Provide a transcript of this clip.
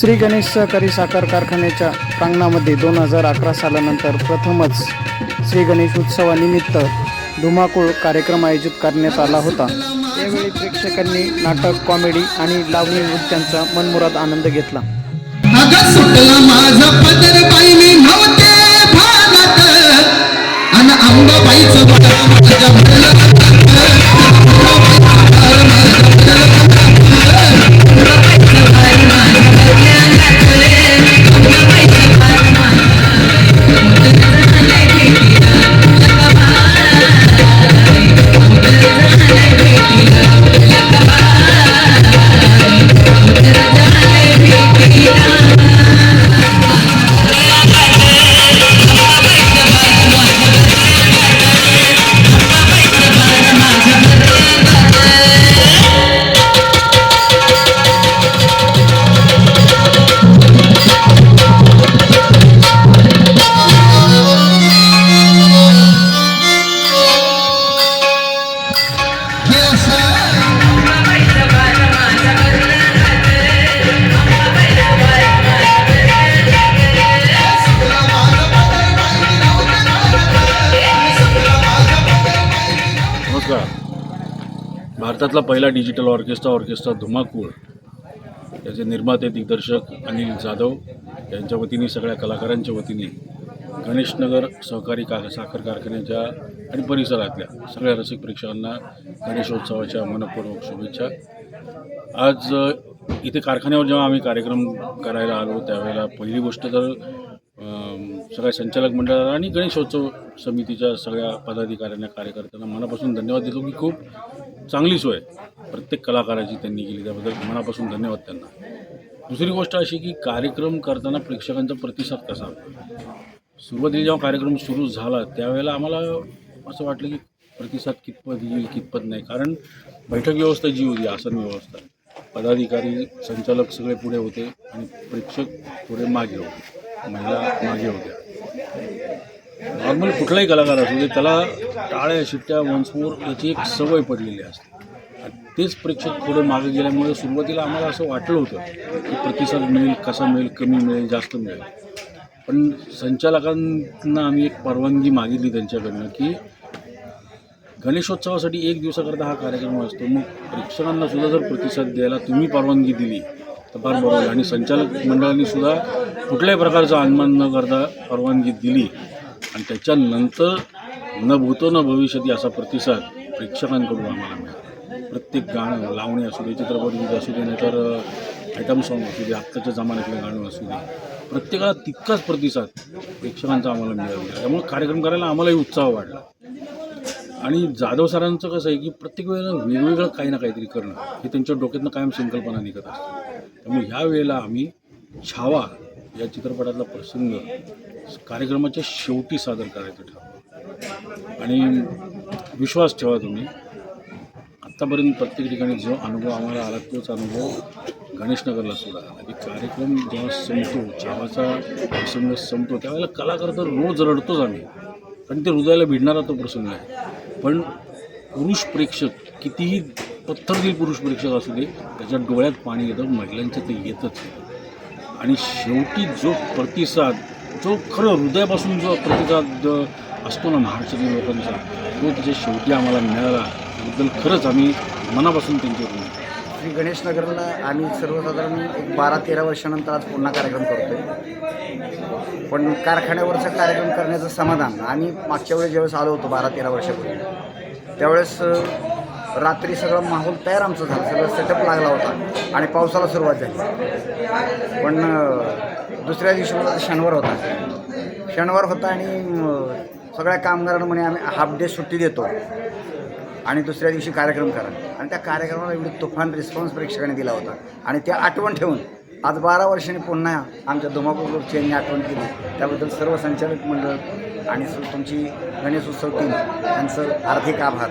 श्री गणेश सहकारी साखर कारखान्याच्या प्रांगणामध्ये दोन हजार अकरा सालानंतर प्रथमच श्री गणेश उत्सवानिमित्त धुमाकूळ कार्यक्रम आयोजित करण्यात आला होता. यावेळी प्रेक्षकांनी नाटक कॉमेडी आणि लावणी नृत्यांचा मनमुराद आनंद घेतला. भारतातला पहिला डिजिटल ऑर्केस्ट्रा ऑर्केस्ट्रा धुमाकूळ. त्याचे निर्माते दिग्दर्शक अनिल जाधव यांच्या वतीने सगळ्या कलाकारांच्या वतीने गणेशनगर सहकारी का साखर कारखान्याच्या आणि परिसरातल्या सगळ्या रसिक प्रेक्षकांना गणेशोत्सवाच्या मनपूर्वक शुभेच्छा. आज इथे कारखान्यावर जेव्हा आम्ही कार्यक्रम करायला आलो त्यावेळेला पहिली गोष्ट तर सगळ्या संचालक मंडळाला आणि गणेशोत्सव समितीच्या सगळ्या पदाधिकाऱ्यांना कार्यकर्त्यांना मनापासून धन्यवाद देतो की खूप चांगली सोय प्रत्येक कलाकाराची त्यांनी केली त्याबद्दल मनापासून धन्यवाद त्यांना. दुसरी गोष्ट अशी की कार्यक्रम करताना प्रेक्षकांचा प्रतिसाद कसा? सुरुवातीला जेव्हा कार्यक्रम सुरू झाला त्यावेळेला आम्हाला असं वाटलं की प्रतिसाद कितपत येईल कितपत नाही. कारण बैठक व्यवस्था जी होती आसन व्यवस्था पदाधिकारी संचालक सगळे पुढे होते आणि प्रेक्षक पुढे मागे होते महिला मागे होत्या. नॉर्मल कुठलाही कलाकार असू दे त्याला टाळ्या शिट्ट्या वंसमोर याची एक सवय पडलेली असते. आणि तेच प्रेक्षक थोडे मागे गेल्यामुळे सुरुवातीला आम्हाला असं वाटलं होतं की प्रतिसाद मिळेल कसा मिळेल कमी मिळेल जास्त मिळेल. पण संचालकांना आम्ही एक परवानगी मागितली त्यांच्याकडनं की गणेशोत्सवासाठी एक दिवसाकरता हा कार्यक्रम असतो. मग प्रेक्षकांना सुद्धा जर प्रतिसाद द्यायला तुम्ही परवानगी दिली तर फार बरोबर आणि संचालक मंडळांनी सुद्धा कुठल्याही प्रकारचा अनुमान न करता परवानगी दिली आणि त्याच्यानंतर न भूतो न भविष्यती असा प्रतिसाद प्रेक्षकांकडून आम्हाला मिळाला. प्रत्येक गाणं लावणी असू दे चित्रपट गीत असू दे नाहीतर आयटम सॉन्ग असू दे आत्ताच्या जमान्यातलं गाणं असू दे. प्रत्येकाला तितकाच प्रतिसाद प्रेक्षकांचा आम्हाला मिळाला. त्यामुळे कार्यक्रम करायला आम्हालाही उत्साह वाढला. आणि जाधव सरांचं कसं आहे की प्रत्येक वेळेला वेगवेगळं काही ना काहीतरी करणं हे त्यांच्या डोक्यातनं कायम संकल्पना निघत असते. त्यामुळे ह्या वेळेला आम्ही छावा या चित्रपटातला प्रसंग कार्यक्रमाच्या शेवटी सादर करायचं ठरवलं आणि विश्वास ठेवा तुम्ही. आत्तापर्यंत प्रत्येक ठिकाणी जो अनुभव आम्हाला आला तोच अनुभव गणेशनगरला सुद्धा आला. की कार्यक्रम जेव्हा संपतो छावाचा प्रसंग संपतो त्यावेळेला कलाकार तर रोज रडतोच आम्ही. कारण ते हृदयाला भिडणारा तो प्रसंग आहे. पण पुरुष प्रेक्षक कितीही पत्थरतील पुरुष प्रेक्षक असू दे त्याच्या डोळ्यात पाणी येतं महिलांचं ते येतच. आणि शेवटी जो प्रतिसाद जो खरं हृदयापासून जो प्रतिसाद असतो ना महाराष्ट्रातील लोकांचा तो त्याच्या शेवटी आम्हाला मिळाला. त्याबद्दल खरंच आम्ही मनापासून त्यांचे श्री गणेश नगरला आम्ही सर्वसाधारण एक बारा तेरा वर्षानंतर आज पुन्हा कार्यक्रम करतोय. पण कारखान्यावरचा कार्यक्रम करण्याचं समाधान आम्ही मागच्या वेळेस ज्यावेळेस आलो होतो बारा तेरा वर्षापूर्वी त्यावेळेस रात्री सगळं माहोल तयार आमचं झालं. सगळं सेटअप लागला होता. आणि पावसाला सुरुवात झाली. पण दुसऱ्या दिवशी मला शनिवार होता. शनिवार होता आणि सगळ्या कामगारांना म्हणे आम्ही हाफ डे सुट्टी देतो. आणि दुसऱ्या दिवशी कार्यक्रम करा. आणि त्या कार्यक्रमाला एवढी तुफान रिस्पॉन्स प्रेक्षकांनी दिला होता. आणि त्या आठवण ठेवून आज बारा वर्षांनी पुन्हा आमच्या धुमाकूर ग्रुपची यांनी आठवण केली. त्याबद्दल सर्व संचालक मंडळ आणि तुमची गणेश उत्सव टीम यांचं आर्थिक आभार.